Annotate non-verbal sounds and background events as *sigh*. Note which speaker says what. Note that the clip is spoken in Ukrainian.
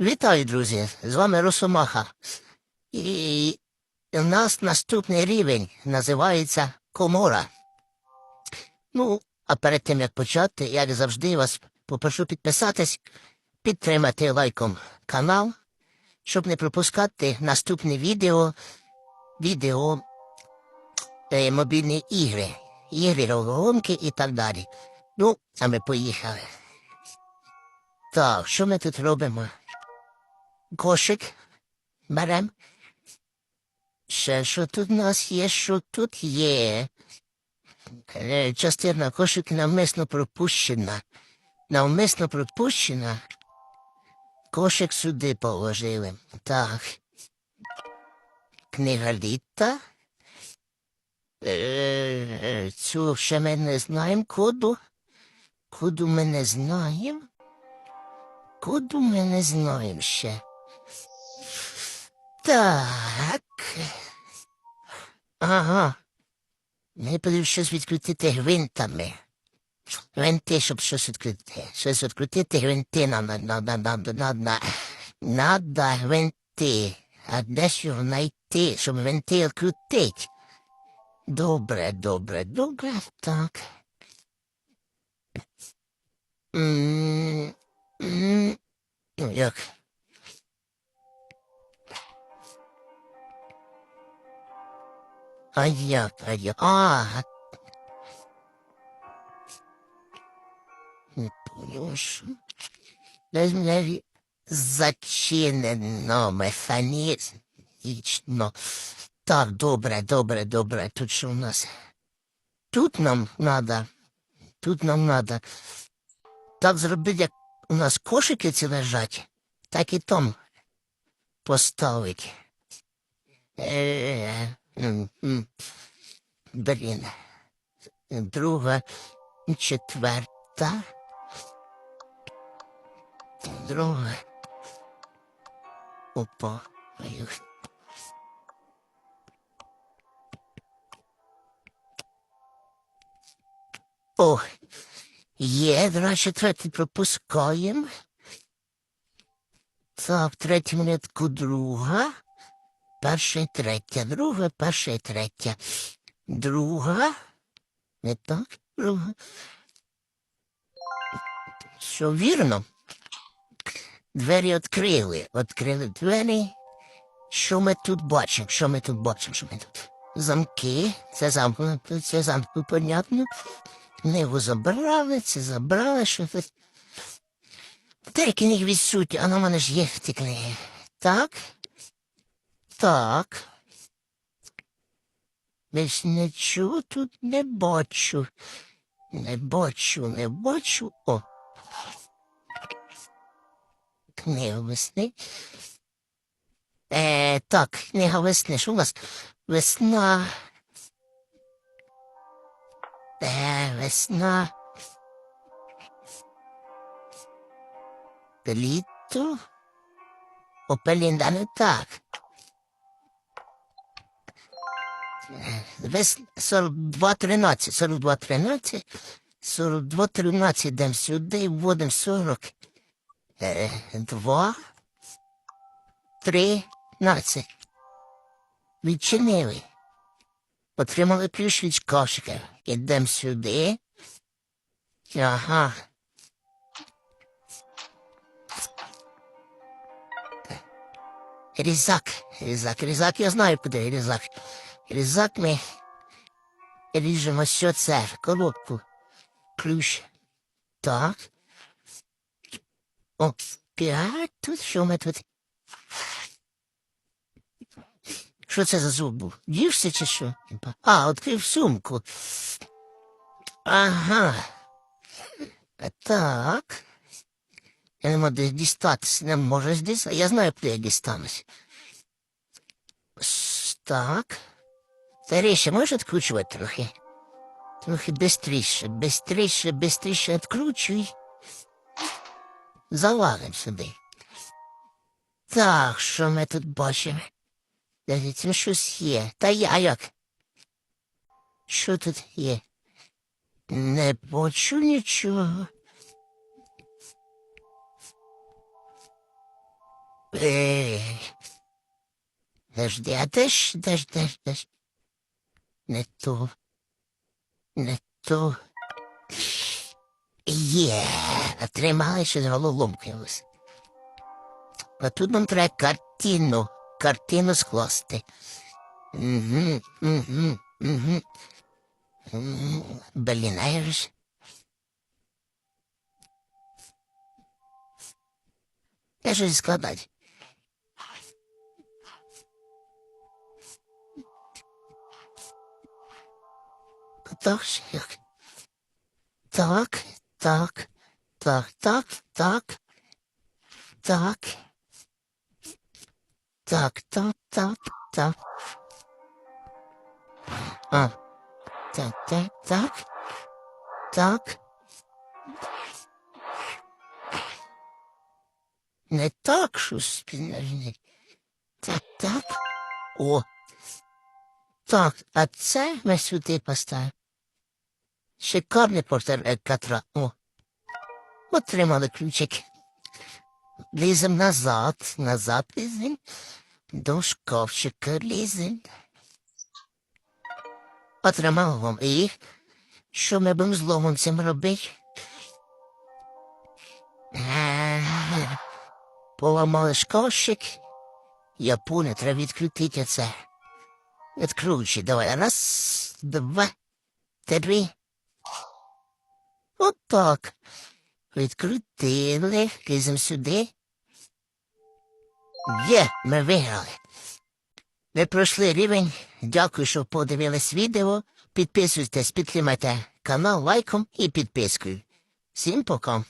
Speaker 1: Вітаю, друзі! З вами Росомаха. І у нас наступний рівень називається Комора. Ну, а перед тим як почати, як завжди, вас попрошу підписатись, підтримати лайком канал, щоб не пропускати наступне відео, відео е, мобільні ігри, ігри головоломки і так далі. Ну, а ми поїхали. Так, що ми тут робимо? Кошик берем. Ще що тут у нас є, що тут є. Е, Частина кошик навмисно пропущена. Навмисно пропущена. Кошик сюди положили. Так. Книга літа. Е, Цю ще ми не знаємо коду. Коду ми не знаємо. Коду ми не знаємо ще. Так. Ага. Будемо щось відкрутити гвинтами. Гвинти, щоб щось відкрити. Щось відкрутити гвинти надо, надо, надо, надо. Надо гвинти. А де ж його знайти, щоб гвинти відкрутити? Добре, добре, добре, так. М, м, Ну, як? А як, а як? А. Десь мене зачинено. Так, добре, добре, добре. Тут що у нас? Тут нам надо. Тут нам надо. Так зробити, як у нас кошики ці лежать, так і там поставить. Е, м, м. Блін. Друга, четверта. Друга. Опа. О, є, два четвертий пропускаємо. Так, в третьому рядку друга. Перша і третя, друга, перша і третя. Друга. Не так, друга. Що вірно? Двері відкрили. Відкрили двері. Що ми тут бачимо? Що ми тут бачимо? Що ми тут? Замки. Це замкнуто, це замку, понятно. Книгу забрали, це забрали, що тут. Де книги відсутні, а на мене ж є ті книги. Так. Так. Десь нічого тут не бачу. Не бачу, не бачу. О. Книга весни. Е, так, книга весни. Що у нас? Весна. Е, весна. Літо. Опелінда не так. Вес 42 13, 42 13, 42 13 йдемо сюди, вводимо 40. Е, 2, 13. Відчинили. Отримали ключ від кошика. Ідемо сюди. Ага. Різак, різак, різак, я знаю, куди різак. Різак ми ріжемо що це, коробку. Ключ. Так. О, п'ять, тут що ми тут? Що це за звук був? Дівся чи що? А, відкрив сумку. Ага. Так. Я не можу десь дістатися. Не десь, а я знаю, куди я дістанусь. Так. Старіше, можеш відкручувати трохи? Трохи бистріше, бистріше, бистріше відкручуй. Завалим сюди. Так, що ми тут бачимо? Дивіться, щось є. Та я як? Що тут є? Не бачу нічого. Ей. Дожди, де ж, де ж, де ж? Не ту. Не ту. Є, тримали, що з головоломкою. А тут нам треба картину, картину скласти. Угу, угу, угу. Блін. Я щось складати. Так. Так, так, так, так, так, так. Так, так, так, так. А. Так, так, так. Так. Не так, що спінерний. Так, так. О. Так, а це ми сюди поставимо. Шикарний портрет Катра. О. Отримали ключик. Лізем назад, назад лізем. До шкафчика лізем. Отримав вам і що ми будемо з ломом цим робити? *laughs* Поламали шкафчик. Японе, треба відкрутити це. Відкручуй, давай. Раз, два, три. Отак. Відкрутили, лізем сюди. Є, ми виграли. Ви пройшли рівень. Дякую, що подивились відео. Підписуйтесь, підтримайте канал лайком і підпискою. Всім пока.